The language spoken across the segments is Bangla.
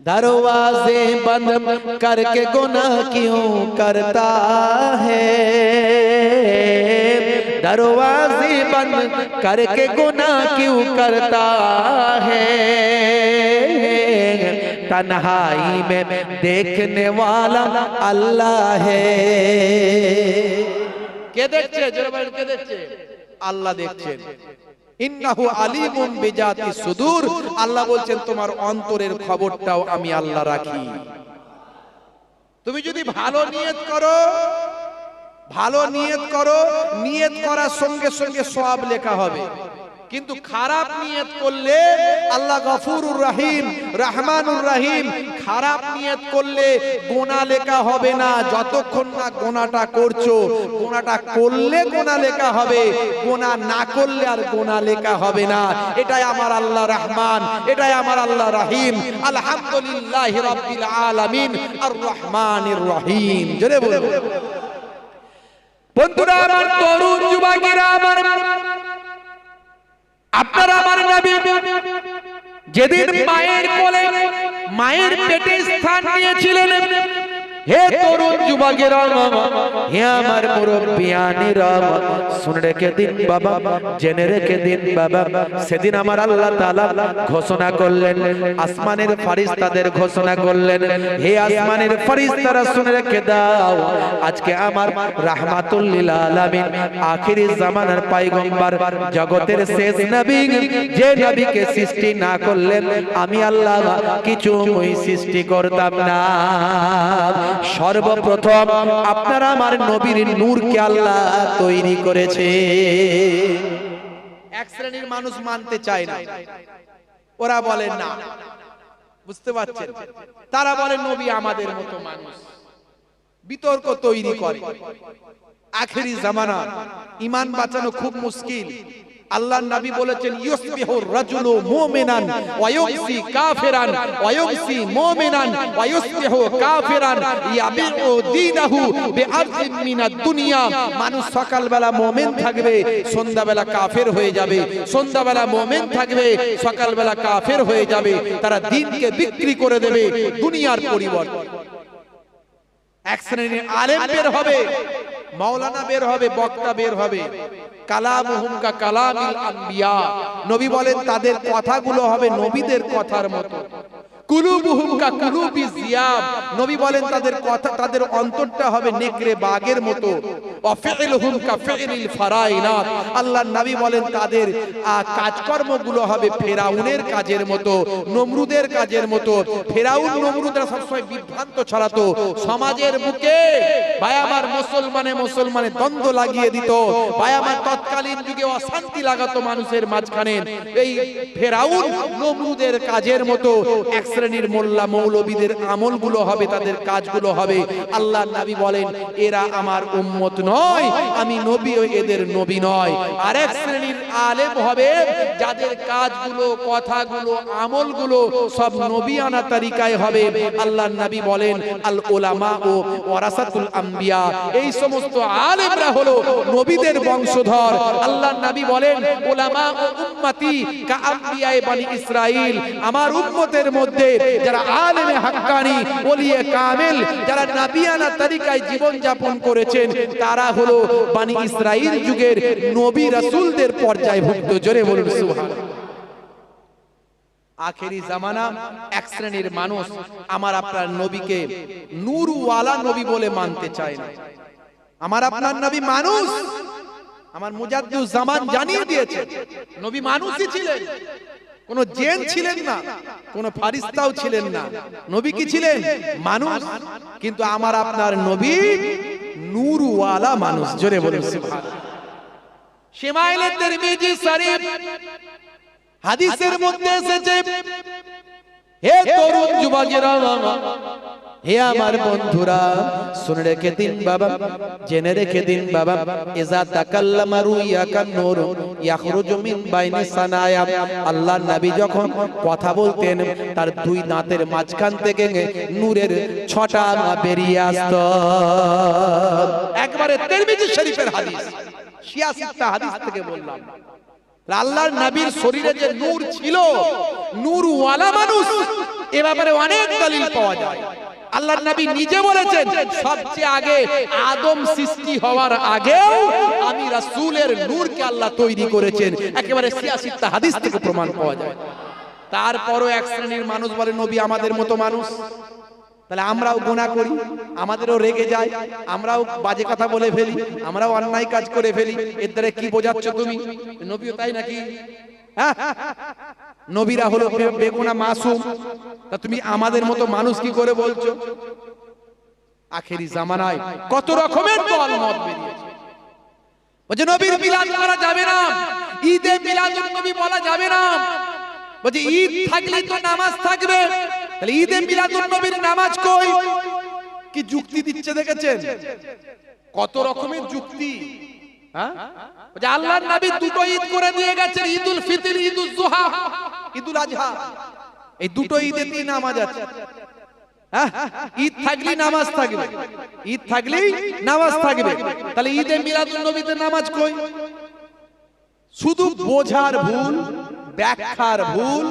दरवाजे बंद करके गुनाह क्यों करता है दरवाजे बंद करके गुनाह क्यों करता है तन्हाई में देखने वाला अल्लाह है কে দেখছে জোরে বলেন কে দেখছে আল্লাহ দেখছেন ইন্নাহু আলিমুম সুদূর। আল্লাহ বলছেন, তোমার অন্তরের খবরটাও আমি আল্লাহ রাখি। তুমি যদি ভালো ভালো সঙ্গে সঙ্গে সব লেখা হবে। কিন্তু খারাপ নিয়ত করলে আল্লাহ গফুরুর রহিম, রহমানুর রহিম খারাপ নিয়ত করলে গোনা লেখা হবে না। যতক্ষণ না গোনাটা করছ, গোনাটা করলে গোনা লেখা হবে, গোনা না করলে আর গোনা লেখা হবে না। এটাই আমার আল্লাহ রহমান, এটাই আমার আল্লাহ রহিম। আলহামদুলিল্লাহ রাব্বিল আলামিন আর রহমানির রহিম। জোরে বলব বন্ধুরা, আমার তরুণ যুবকেরা, আমার আপনারা, আমার নবী, যেদিন মায়ের কোলে মায়ের পেটে স্থান নিয়েছিলেন। হে তরুণ যুবকেরা হে আমার মুরব্বিয়ানিরা শুনে রেখে দিন বাবা, জেনে রেখে দিন বাবা, সেদিন আমার আল্লাহ তাআলা ঘোষণা করলেন, আসমানের ফারিস্তাদের ঘোষণা করলেন, হে আসমানের ফারিস্তারা শুনে রেখে দাও, আজকে আমার রাহমাতুল লিল আলামিন আখিরি জামানার পয়গম্বর জগতের শেষ নবী, যে নবীকে সৃষ্টি না করলেন, আমি আল্লাহ কিছু সৃষ্টি করতাম না। সর্বপ্রথম আপনারা আমার নবীর নূরকে আল্লাহ তৈরি করেছে এক শ্রেণির মানুষ মানতে চায় না। ওরা বলেন না। বুঝতে পারছেন? তারা বলে, নবী আমাদের মতো মানুষ। বিতর্ক তৈরি করে। আখেরি জামানা, ইমান বাঁচানো খুব মুশকিল। আল্লাহ নবী বলেছেন, ইউসবিহু রাজুলু মুমিনান ওয়া ইউসি কাফিরান ওয়া ইউসি মুমিনান ওয়া ইউসবিহু কাফিরান, ইয়াবিউ বিআরদিন মিনাদ দুনিয়া। মানুষ সকালবেলা মুমিন থাকবে, সন্ধ্যাবেলা কাফের হয়ে যাবে। সন্ধ্যাবেলা মুমিন থাকবে, সকালবেলা কাফের হয়ে যাবে। তারা দিনকে বিক্রি করে দেবে, দুনিয়ার পরিবর্তে। এক শ্রেণির আলেম বের হবে মাওলানা বের হবে, বক্তা বের হবে। কালামুহুম কা কালামিল আম্বিয়া। নবী বলেন, তাদের কথাগুলো হবে নবীদের কথার মতো। তাদের কথা, তাদের হবে ফেরাউনের কাজের মতো, নমরুদের কাজের মতো। ফেরাউন নমরুদরা সবসময় বিভ্রান্ত ছড়াতো। সমাজের বুকে মুসলমানে মুসলমানে দ্বন্দ্ব লাগিয়ে দিত। তৎকালীন যুগে অশান্তি লাগাতো মানুষের মাঝখানে। এই ফেরাউন নমরুদের কাজের মতো শ্রেণির মোল্লা মৌলবীদের আমলগুলো হবে, তাদের কাজগুলো হবে। আল্লাহ নবী বলেন, এরা আমার উম্মত নয়, আমি নবী ও এদের নবী নয়। আরেক শ্রেণির আলেম হবে, যাদের কাজগুলো, কথাগুলো, আমলগুলো সব নবিয়ানা তরিকায় হবে। আল্লাহ নবী বলেন, আল ওলামা ও ওয়ারাসাতুল আম্বিয়া এই সমস্ত আলেমরা হলো নবীদের বংশধর। আল্লাহ নবী বলেন ওলামা ও উম্মতি কা আম্বিয়ায়ে বনি ইসরাইল, আমার উম্মতের মধ্যে যারা আলেমে হাক্কানি, ওলিয়ে কামেল, যারা নবিয়ানা তরিকায় জীবন যাপন করেছেন, তারা হলো বানি ইসরাইল যুগের নবী রাসূলদের পর্যায়ভুক্ত। জোরে বলুন, সুবহানাল্লাহ। আখেরি জামানা, এক শ্রেণির মানুষ, আমার আপনার নবীকে নূরওয়ালা নবী বলে মানতে চায় না। আমার আপনার নবী মানুষ। আমার মুজাদ্দুজ জামান জানিয়ে দিয়েছে, নবী মানুষই ছিলেন। কোন জেন ছিলেন না কোন ফারিস্তাও ছিলেন না। নবী কি ছিলেন? মানুষ। কিন্তু আমার আপনার নবী নূরওয়ালা মানুষ। জোরে বলুন সুবহানাল্লাহ। তিরমিজি শরীফ। হাদিসের মধ্যে এসেছে হে তরুণ যুবকেরা হে আমার বন্ধুরা, শুনে রেখে দিন বাবা, জেনে রেখে দিন বাবা, ইজা তাকাল্লামা রুইয়াকা নূর ইয়াখরুজু মিন বাইনি সানায়া। আল্লাহ নবী যখন কথা বলতেন, তার দুই দাঁতের মাঝখান থেকে নূরের ছটা বেরিয়ে আসতো। একবারে তিরমিজি শরীফের হাদিস 86টা হাদিস থেকে বললাম। আল্লাহর নবীর শরীরে যে নূর ছিল, নূরওয়ালা মানুষ, এ ব্যাপারে অনেক দলিল পাওয়া যায়। আল্লাহর নবী নিজে বলেছেন, সবচেয়ে আগে আদম সৃষ্টি হওয়ার আগেও আমি রাসূলের নূরকে আল্লাহ তৈরি করেছেন। একেবারে সিয়াসিত্তা হাদিস থেকে প্রমাণ পাওয়া যায়। তারপরও এক শ্রেণির মানুষ বলে, নবী আমাদের মতো মানুষ। তাহলে আমরাও গুণা করি, আমাদেরও রেগে যায়, আমরাও বাজে কথা বলে ফেলি, আমরাও অন্যায় কাজ করে ফেলি। এর দ্বারা কি বোঝাচ্ছ তুমি? নবীও তাই নাকি? নবীরা হলো বেগুনা মাসুম। তা তুমি আমাদের মতো মানুষ কি করে বলছো? আখেরি জামানায় কত রকমের দল মত বেরিয়েছে। বলছে, নবীর মিলাদ করা যাবে না। ঈদে মিলাদুন নবী বলা যাবে না। বলছে, ঈদ থাকলে তো নামাজ থাকবে। তাহলে ঈদে মিলাদুন নবীর নামাজ কই? কি যুক্তি দিচ্ছে দেখেছেন? কত রকমের যুক্তি। হ্যাঁ? আল্লাহর নবী দুটো ঈদ করে দিয়ে গেছেন ঈদুল ফিতর ঈদুল জুহা। ঈদুল আজহা এই দুটো ঈদে তিন নামাজ আছে। হ্যাঁ? ঈদ থাকলেই নামাজ থাকবে। ঈদ থাকলেই নামাজ থাকবে। তাহলে ঈদে মিলাদুল নবীতে নামাজ কই? শুধু বোঝার ভুল ব্যাখ্যার ভুল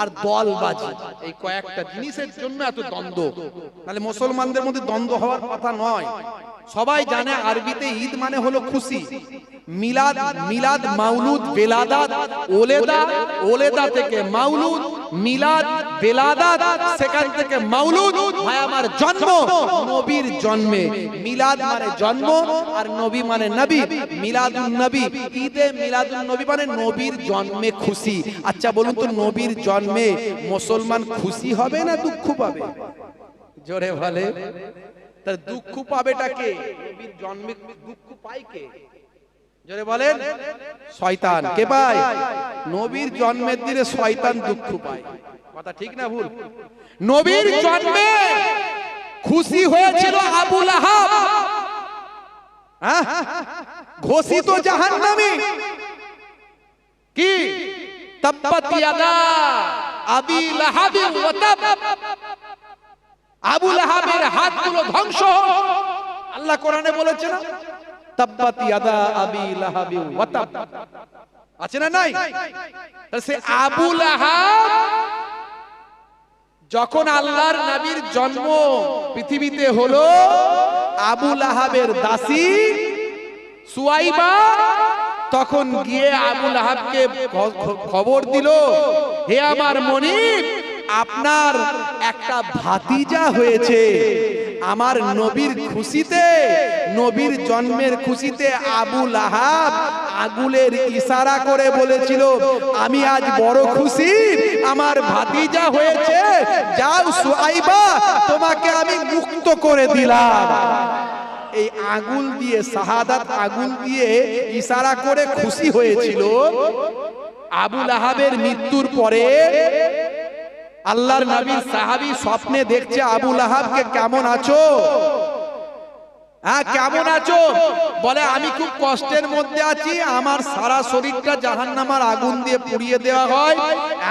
আর দলবাজি এই কয়েকটা জিনিসের জন্য এত দ্বন্দ্ব। তাহলে মুসলমানদের মধ্যে দ্বন্দ্ব হওয়ার কথা নয়। সবাই জানে আরবিতে ঈদ মানে হলো খুশি। মিলাদ মিলাদ, মাউলুদ বেলাদাত ওলেদা ওলেদা থেকে মাউলুদ মিলাদ, বেলাদাত, সেখান থেকে মাউলুদ, ভাই আমার জন্ম, নবীর জন্মে। মিলাদ মানে জন্ম আর নবী মানে নবী। মিলাদুন নবী, ঈদে মিলাদুন নবী মানে নবীর জন্মে খুশি। আচ্ছা বলুন তো নবীর জন্মে মুসলমান খুশি হবে না দুঃখ পাবে? জোরে বলে। তার দুঃখ পাবেটা কে নবীর জন্মে দুঃখ পায় কে? জোরে বলেন, শয়তান। কে পায় নবীর জন্মের দিনে শয়তান দুঃখ পায়। কথা ঠিক না ভুল? নবীর জন্মে খুশি হয়েছিল আবু হ্যাঁ? ঘোষিত জাহান্নামী। কি? তাব্বাত ইয়াদা ওয়া লাহাবের হাতগুলো ধ্বংস। আল্লাহ কোরআনে বলেছে তাব্বাত ইয়াদা আছে না নাই? সে আবু লাহাব যখন আল্লাহর নবীর জন্ম পৃথিবীতে হলো, আবু লাহাবের দাসী সুয়াইবা তখন গিয়ে আবু লাহাবকে খবর দিল, হে আমার মনিব, আপনার একটা ভাতিজা হয়েছে। আমার নবীর খুশিতে নবীর জন্মের খুশিতে আবু লাহাব আগুলের ইশারা করে বলেছিল, আমি আজ বড় খুশি, আমার ভাতিজা হয়েছে, যাও সুআইবা তোমাকে আমি মুক্ত করে দিলাম। এই আগুল দিয়ে, শাহাদাত আগুল দিয়ে ইশারা করে খুশি হয়েছিল আবুল আহাবের মৃত্যুর পরে। আল্লাহর নবীর সাহাবী স্বপ্নে দেখছে আবুল আহাবকে কেমন আছো? হ্যাঁ কেমন আছো? বলে আমি খুব কষ্টের মধ্যে আছি। আমার সারা শরীরটা জাহান্নামার আগুন দিয়ে পুড়িয়ে দেওয়া হয়।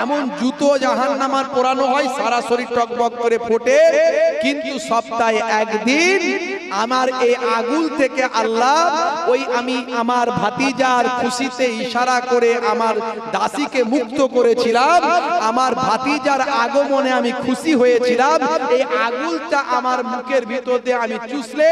এমন জুতো জাহান্নামার পোড়ানো হয় সারা শরীর টকবক করে ফোটে। কিন্তু সপ্তাহে একদিন আমার এই আগুল থেকে আল্লাহ, ওই আমি আমার ভাতিজার খুশিতে ইশারা করে আমার দাসীকে মুক্ত করেছিলাম। আমার ভাতিজার আগমনে আমি খুশি হয়েছিলাম। এই আগুলটা আমার মুখের ভিতর দিয়ে আমি চুষলে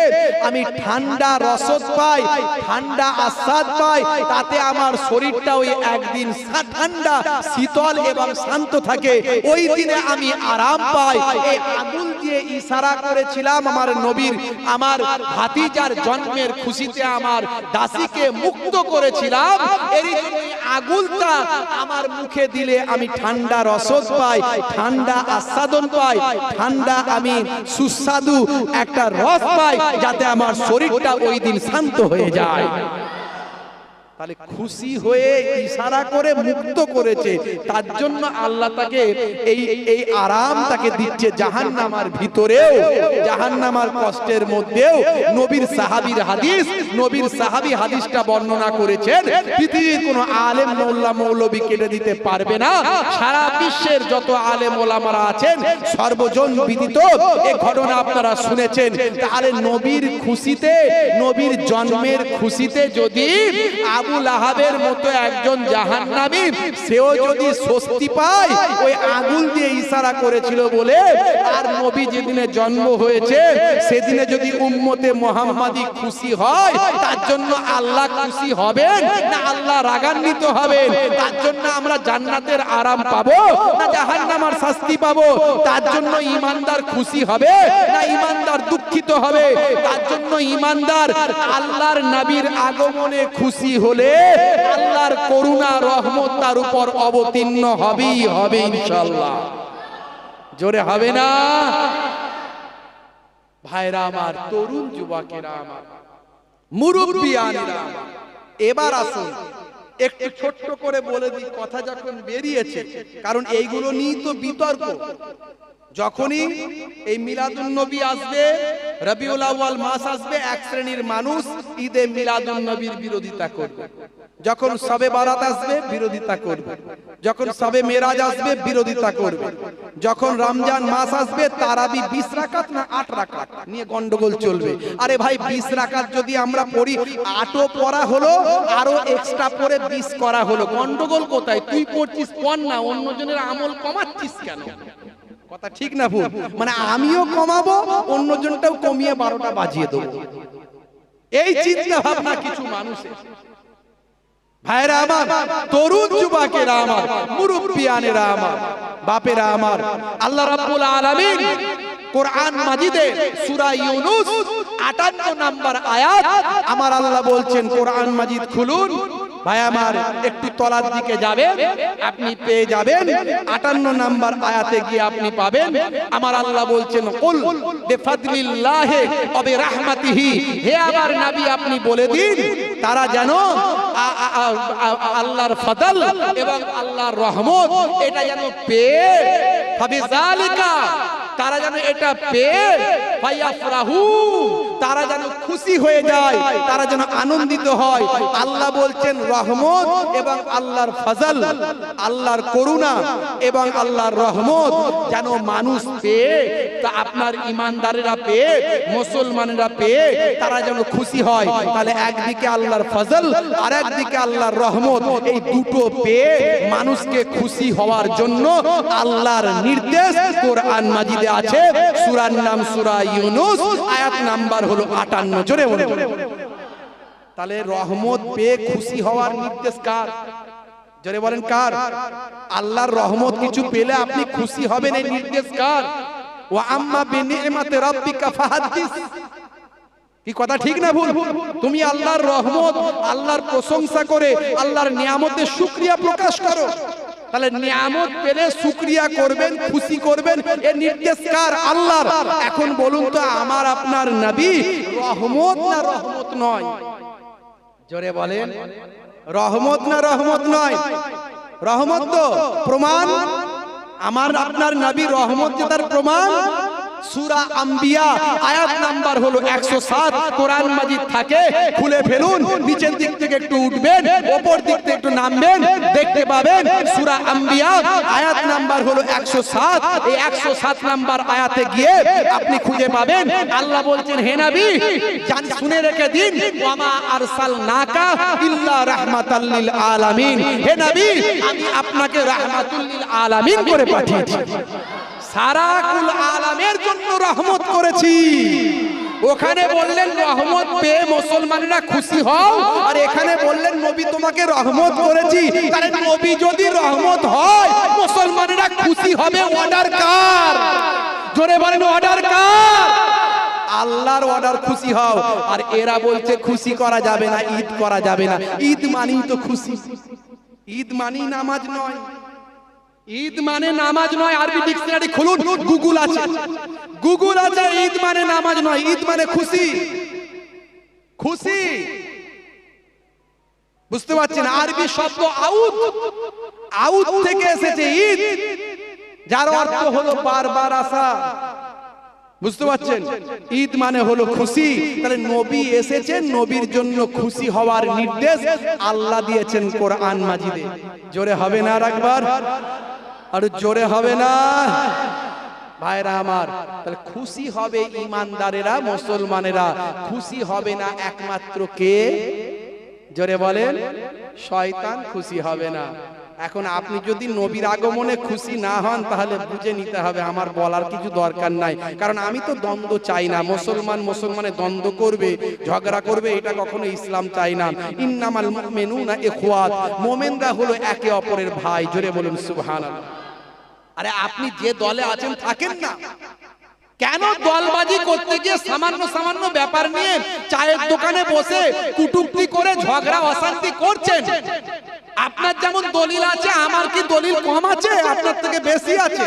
আমি ঠান্ডা রসদ পাই, ঠান্ডা আস্বাদ পাই। তাতে আমার শরীরটা ওই একদিন ঠান্ডা, শীতল এবং শান্ত থাকে। ওই দিনে আমি আরাম পাই। এই আগুল দিয়ে ইশারা করেছিলাম আমার নবীর, আমার ভাতিজার জন্মের খুশিতে আমার দাসীকে মুক্ত করেছিলাম। এর জন্য আগুলটা আমার মুখে দিলে আমি ঠান্ডা রসদ পাই, ঠান্ডা আস্বাদন পাই, ঠান্ডা আমি সুস্বাদু একটা রস পাই, যাতে আমার শরীরটা ওই দিন শান্ত হয়ে যায়। তাহলে খুশি হয়ে ইশারা করে মুক্ত করেছে। তার জন্য আল্লাহ তাকে এই এই আরাম তাকে দিচ্ছে জাহান্নামার ভিতরেও। জাহান্নামার কষ্টের মধ্যেও। নবীর সাহাবীর হাদিস, নবীর সাহাবী হাদিসটা বর্ণনা করেছেন, পৃথিবীর কোনো আলেম মোল্লা মৌলবী কেটে দিতে পারবে না। সারা বিশ্বের যত আলেম ওলামারা আছেন, সর্বজন বিদিত এই ঘটনা আপনারা শুনেছেন। তাহলে নবীর খুশিতে, নবীর জন্মের খুশিতে যদি আবু আবু লাহাবের মতো একজন জাহান্নামী, সেও যদি স্বস্তি পায়, ওই আগুন দিয়ে ইশারা করেছিল বলে আর নবী যেদিনে জন্ম হয়েছে, সেদিনে যদি উম্মতে মোহাম্মদী খুশি হয়, তার জন্য আল্লাহ খুশি হবেন না আল্লাহ রাগান্বিত হবেন? তার জন্য আমরা জান্নাতের আরাম পাবো না জাহান্নামার শাস্তি পাবো? তার জন্য ইমানদার খুশি হবে না ইমানদার দুঃখিত হবে? তার জন্য ইমানদার আল্লাহর নবীর আগমনে খুশি হলে আল্লাহর করুণা, রহমত তার উপর অবতীর্ণ হবেই, হবে ইনশাল্লাহ জোরে হবে না? ভাইরা আমার, তরুণ যুবকেরা আমার, মুরব্বিয়ানেরা এবার আসুন, একটু ছোট্ট করে বলে দিই, কথা যখন বেরিয়েছে, কারণ এইগুলো নিয়ে তো বিতর্ক। যখনই এই মিলাদুন নবী আসবে, রবিউল আউয়াল মাস আসবে, এক শ্রেণির মানুষ ঈদে মিলাদুন নবীর বিরোধিতা করবে। যখন সবে বারাত আসবে, বিরোধিতা করবে। যখন সবে মেরাজ আসবে, বিরোধিতা করবে। যখন রমজান মাস আসবে, তারাবি বিশ রাকাত না আট রাকাত নিয়ে গন্ডগোল চলবে। আরে ভাই, বিশ রাকাত যদি আমরা পড়ি, আটও পড়া হলো আরও এক্সট্রা পরে বিশ করা হলো। গন্ডগোল কোথায়? তুই পড়ছিস পড় না, অন্যজনের আমল কমাচ্ছিস কেন? কথা ঠিক না ভুল? মানে আমিও কমাবো, অন্যজনটাও কমিয়ে বারোটা বাজিয়ে দেবো। এই চিন্তা ভাবনা কিছু মানুষের। ভাইরা আমার, তরুণ যুবকেরা আমার আমার, বাপেরা আমার, আল্লাহ রাব্বুল আলামিন কোরআন মাজিদে সূরা ইউনুস 58 নাম্বার আয়াত আমার আল্লাহ বলছেন, কোরআন মাজিদ খুলুন। ভাই, আমার একটু তলার দিকে যাবেন, আপনি পেয়ে যাবেন। 58 নাম্বার আয়াতে গিয়ে আপনি পাবেন। আমার আল্লাহ বলছেন হে আমার নবী, আপনি বলে দিন, তারা আ- আল্লাহর ফদল এবং আল্লাহর রহমত, এটা যেন পেয়ে তারা যেন এটা পেয়ে তারা যেন খুশি হয়ে যায়, তারা যেন আনন্দিত হয়। আল্লাহ বলছেন রহমত এবং আল্লাহর ফজল, আল্লাহর করুণা এবং আল্লাহর রহমত যেন মানুষ পেয়ে, তা আপনার ইমানদারেরা পেয়ে, মুসলমানেরা পেয়ে, তারা যেন খুশি হয়। তাহলে একদিকে আল্লাহর ফজল আর একদিকে আল্লাহর রহমত। এই দুটো পেয়ে মানুষকে খুশি হওয়ার জন্য আল্লাহর নির্দেশ কোরআন মাজিদে আছে? সূরার নাম সূরা ইউনুস, আয়াত নাম্বার হলো 58 জোরে তাহলে রহমত পেয়ে খুশি হওয়ার নির্দেশ কার? জোরে বলেন কার? আল্লাহর রহমত কিছু পেলে আপনি খুশি হবেন এই নির্দেশ কার? ওয়া আম্মা বিনিমাতি রাব্বিকা ফাহাদ্দিস কি কথা, ঠিক না ভুল? তুমি আল্লাহর রহমত, আল্লাহর প্রশংসা করে, আল্লাহর নিয়ামতের শুকরিয়া প্রকাশ করো। তাহলে নিয়ামত পেলে শুক্রিয়া করবেন খুশি করবেন এ নির্দেশ কার আল্লাহর। এখন বলুন তো আমার আপনার নবী রহমত না রহমত নয়? জোরে বলেন রহমত না রহমত নয়? রহমত তো প্রমাণ। আমার আপনার নবী রহমত তার প্রমাণ সূরা আম্বিয়া, আয়াত নাম্বার হলো 107 কোরআন মাজিদ থাকে, খুলে ফেলুন, নিচের দিক থেকে একটু উঠবেন উপর দিক থেকে একটু নামবেন, দেখতে পাবেন সুরা আম্বিয়া, আয়াত নাম্বার হলো 107 এই 107 নাম্বার আয়াতে গিয়ে আপনি খুঁজে পাবেন, আল্লাহ বলছেন, হে নবী, জান শুনে রেখে দিন, ওয়ামা আরসালনাকা ইল্লা রাহমাতাল লিল আলামিন। হে নবী, আমি আপনাকে রাহমাতুল লিল আলামিন করে পাঠিয়েছি। সারা কুল আলামের জন্য রহমত করেছি। ওখানে বললেন, রহমত পেয়ে মুসলমানরা খুশি হও। আর এখানে বললেন, নবী, তোমাকে রহমত করেছি। তাহলে নবী যদি রহমত হয়, মুসলমানেরা খুশি হবে অর্ডার কার? জোরে বলেন, অর্ডার কার? আল্লাহর অর্ডার খুশি হও। আর এরা বলছে, খুশি করা যাবে না, ঈদ করা যাবে না। ঈদ মানেই তো খুশি। ঈদ মানেই নামাজ নয়। ঈদ মানে নামাজ নয়, আরবি ডিকশনারি খুলুন। গুগল আছে। গুগল আছে, ঈদ মানে নামাজ নয়, ঈদ মানে খুশি। খুশি। বুঝতে পারছেন? আরবি শব্দ আউত আউত থেকে এসেছে ঈদ। যার অর্থ হলো বারবার আসা। বুঝতে পারছেন? ঈদ মানে হলো খুশি। তাহলে নবী এসেছেন নবীর জন্য খুশি হওয়ার নির্দেশ আল্লাহ দিয়েছেন কোরআন মাজিদে। জোরে হবে না আর একবার? আর জোরে হবে না। ভাইরা আমার তাহলে খুশি হবে ইমানদারেরা মুসলমানেরা। খুশি হবে না একমাত্র কে? জোরে বলেন শয়তান খুশি হবে না। এখন আপনি যদি নবীর আগমনে খুশি না হন তাহলে বুঝে নিতে হবে আমার বলার কিছু দরকার নাই। কারণ আমি তো দ্বন্দ্ব চাই না। মুসলমান মুসলমানে দ্বন্দ্ব করবে ঝগড়া করবে এটা কখনো ইসলাম চাই না। ইন্নামাল মুমিনুনা ইখওয়াত। মুমিনরা হলো একে অপরের ভাই। জোরে বলুন সুবহানাল্লাহ। আরে আপনি যে দলে আছেন থাকেন না। কেন দলবাজি করতে গিয়ে সামান্য সামান্য ব্যাপার নিয়ে চায়ের দোকানে বসে কুটুক্তি করে ঝগড়া অশান্তি করছেন। আপনার যেমন দলিল আছে আমার কি দলিল কম আছে? আপনার থেকে বেশি আছে?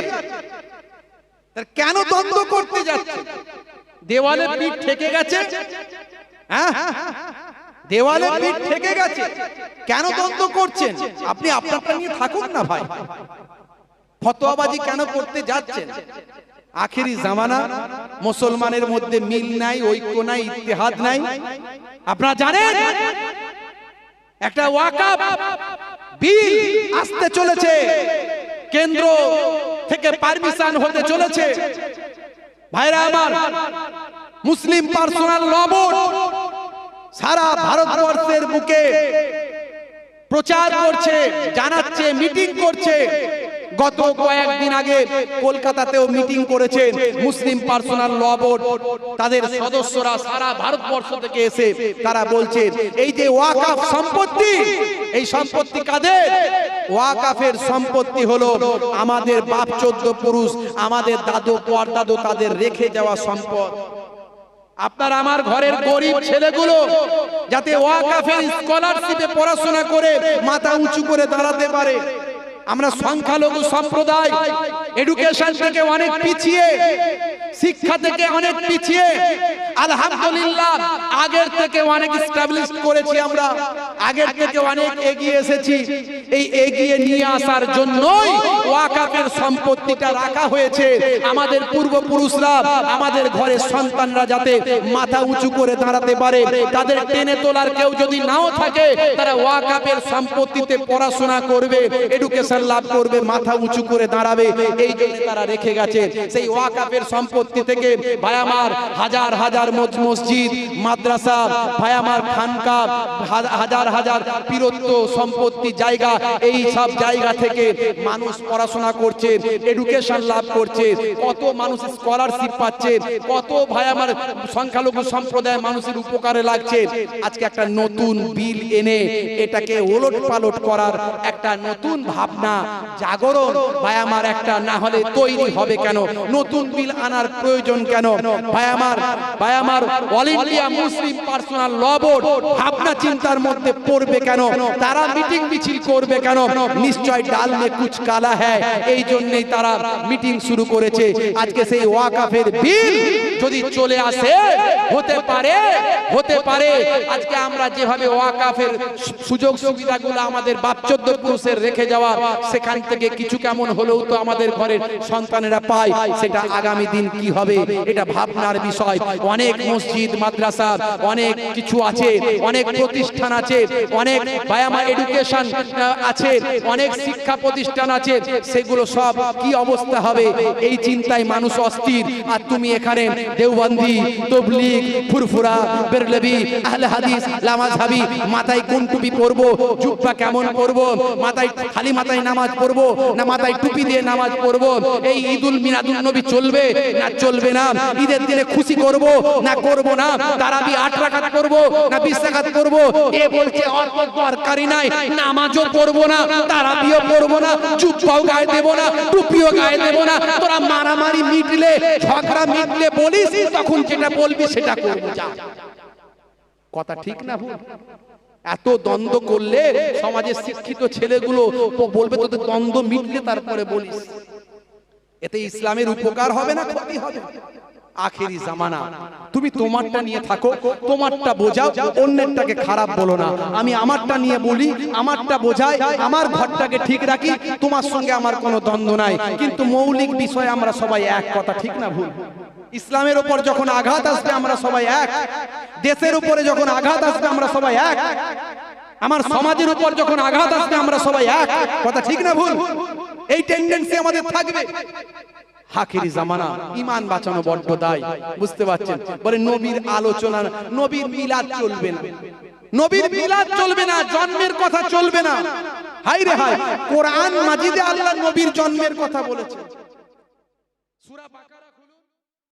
কেন দ্বন্দ্ব করতে যাচ্ছে দেওয়ালে পিঠ ঠেকে গেছে? হ্যাঁ? দেওয়ালে পিঠ ঠেকে গেছে? কেন দ্বন্দ্ব করছেন? আপনি আপনারটা নিয়ে থাকুন না ভাই। ফতোয়াবাজি কেন করতে যাচ্ছেন? আখেরি জামানা মুসলমানের মধ্যে মিল নাই ঐক্য নাই ইত্তেহাদ নাই। আপনারা জানেন? একটা ওয়াকাব বিল আসতে চলেছে। কেন্দ্র থেকে পারমিশন হতে চলেছে। ভাইরা আমার মুসলিম পার্সোনাল ল বোর্ড সারা ভারতবর্ষের বুকে প্রচার করছে জানাচ্ছে মিটিং করছে। গত কয়েকদিন আগে কলকাতাতেও মিটিং করেছে মুসলিম পার্সোনাল ল বোর্ড। তাদের সদস্যরা সারা ভারতবর্ষ থেকে এসে তারা বলছে এই যে ওয়াকাফ সম্পত্তি, এই সম্পত্তি কাদের? ওয়াকাফের সম্পত্তি হলো আমাদের বাপ চোদ্দ পুরুষ, আমাদের দাদু, পরদাদু তাদের রেখে যাওয়া সম্পদ। আপনার আমার ঘরের গরিব ছেলেগুলো যাতে ওয়াকাফের স্কলারশিপে পড়াশোনা করে মাথা উঁচু করে দাঁড়াতে পারে আমরা সংখ্যালঘু সম্প্রদায় এডুকেশন থেকে অনেক পিছিয়ে, শিক্ষা থেকে অনেক পিছিয়ে, আলহামদুলিল্লাহ, আগের থেকে অনেক স্টাবলিশ করেছি আমরা, আগের থেকে অনেক এগিয়ে এসেছি। এই এগিয়ে নিয়ে আসার জন্যই ওয়াকাফের সম্পত্তিটা রাখা হয়েছে। আমাদের পূর্বপুরুষরা, আমাদের ঘরের সন্তানরা যাতে মাথা উঁচু করে দাঁড়াতে পারে, তাদের টেনে তোলার কেউ যদি নাও থাকে, তারা ওয়াকাফের সম্পত্তিতে পড়াশোনা করবে এডুকেশন লাভ করবে, মাথা উঁচু করে দাঁড়াবে। এই জন্য তারা রেখে গেছে। সেই ওয়াকাফের সম্পত্তি থেকে ভাই আমার হাজার হাজার মসজিদ, মাদ্রাসা ভাই আমার খানকা হাজার হাজার পীরত্ব সম্পত্তি জায়গা, এই সব জায়গা থেকে মানুষ পড়াশোনা করছে এডুকেশন লাভ করছে, কত মানুষ স্কলারশিপ পাচ্ছে, কত ভাই আমার সংখ্যালঘু সম্প্রদায় মানুষের উপকারে লাগছে। আজকে একটা নতুন বিল এনে এটাকে ওলট পালট করার একটা নতুন ভাবনা জাগরণ ভাই, আমার একটা না হলে তৈরি হবে কেন? নতুন বিল আনার প্রয়োজন কেন? ভাই, আমার ভাই, আমার all India Muslim personal law board ভাবনা চিন্তার মধ্যে পড়বে কেন? তারা মিটিং মিছিল করবে কেন? নিশ্চয় ডাল মে কুচ কালা হ্যায়। এই জন্যই তারা মিটিং শুরু করেছে। আজকে সেই ওয়াকাফের বিল যদি চলে আসে, হতে পারে হতে পারে। আজকে আমরা যেভাবে ওয়াকাফের সুযোগ সুবিধাগুলো আমাদের বাপ চোদ্দ পুরুষের রেখে যাওয়া সেখান থেকে কিছু কেমন হলেও তো আমাদের ঘরের সন্তানেরা পায়। সেটা আগামী দিন কি হবে? এটা ভাবনার বিষয়। অনেক মসজিদ, মাদ্রাসা, অনেক কিছু আছে, অনেক প্রতিষ্ঠান আছে, অনেক এডুকেশন আছে, অনেক শিক্ষা প্রতিষ্ঠান আছে, সেগুলো সব কি অবস্থা হবে? এই চিন্তায় মানুষ অস্থির। আর তুমি এখানে দেওবন্দি, তবলিগ, ফুরফুরা আহলে হাদিস, লামাজহাবি, মাথায় কোন টুপি পরবো কেমন পরবো, মাথায়, খালি মাথায় নামাজ পড়ব, না মাথায় টুপি দিয়ে নামাজ পড়ব, এই ঈদুল মিলাদুল নবী চলবে না চলবে না? ঈদের দিনে খুশি করব, না করব না? তারাবি আট রাকাত করব না বিশ রাকাত করব এ বলছে, অল্প দরকারি নাই, নামাজও পড়ব না তারা তারাবিও পড়ব না, জুব্বাও গায়ে দেব না, টুপিও গায়ে দেব না। তোরা মারামারি মিটলে, ঝগড়া মিটলে বলিস তখন যেটা বলবি সেটা করব, যা। কথা ঠিক না ভুল? এত দ্বন্দ্ব করলে সমাজের শিক্ষিত ছেলেগুলো বলবে তোদের দ্বন্দ্ব মিটলে তারপরে বলিস। এতে ইসলামের উপকার হবে না ক্ষতি হবে? আখেরি জামানা। তুমি তোমারটা নিয়ে থাকো, তোমারটা বোঝাও, অন্যেরটাকে খারাপ বলো না। আমি আমারটা নিয়ে বলি, আমারটা বোঝাই, আমার ঘরটাকে ঠিক রাখি, তোমার সঙ্গে আমার কোনো দ্বন্দ্ব নাই। কিন্তু মৌলিক বিষয়ে আমরা সবাই এক কথা, ঠিক না ভুল? ইসলামের উপর যখন আঘাত আসবে, আমরা সবাই এক। দেশের উপরে যখন আঘাত আসবে, আমরা সবাই এক। আমার সমাজের উপর যখন আঘাত আসবে, আমরা সবাই এক। কথা ঠিক না ভুল? এই টেন্ডেন্সি আমাদের থাকবে। হাকিরি জামানা, ইমান বাঁচানো বড্ড দায়। বুঝতে পারছেন? বলে নবীর আলোচনা, নবীর মিলাদ চলবে না। নবীর মিলাদ চলবে না, জন্মের কথা চলবে না। হাই রে হাই কোরআন মাজিদে আল্লাহ নবীর জন্মের কথা বলেছে সূরা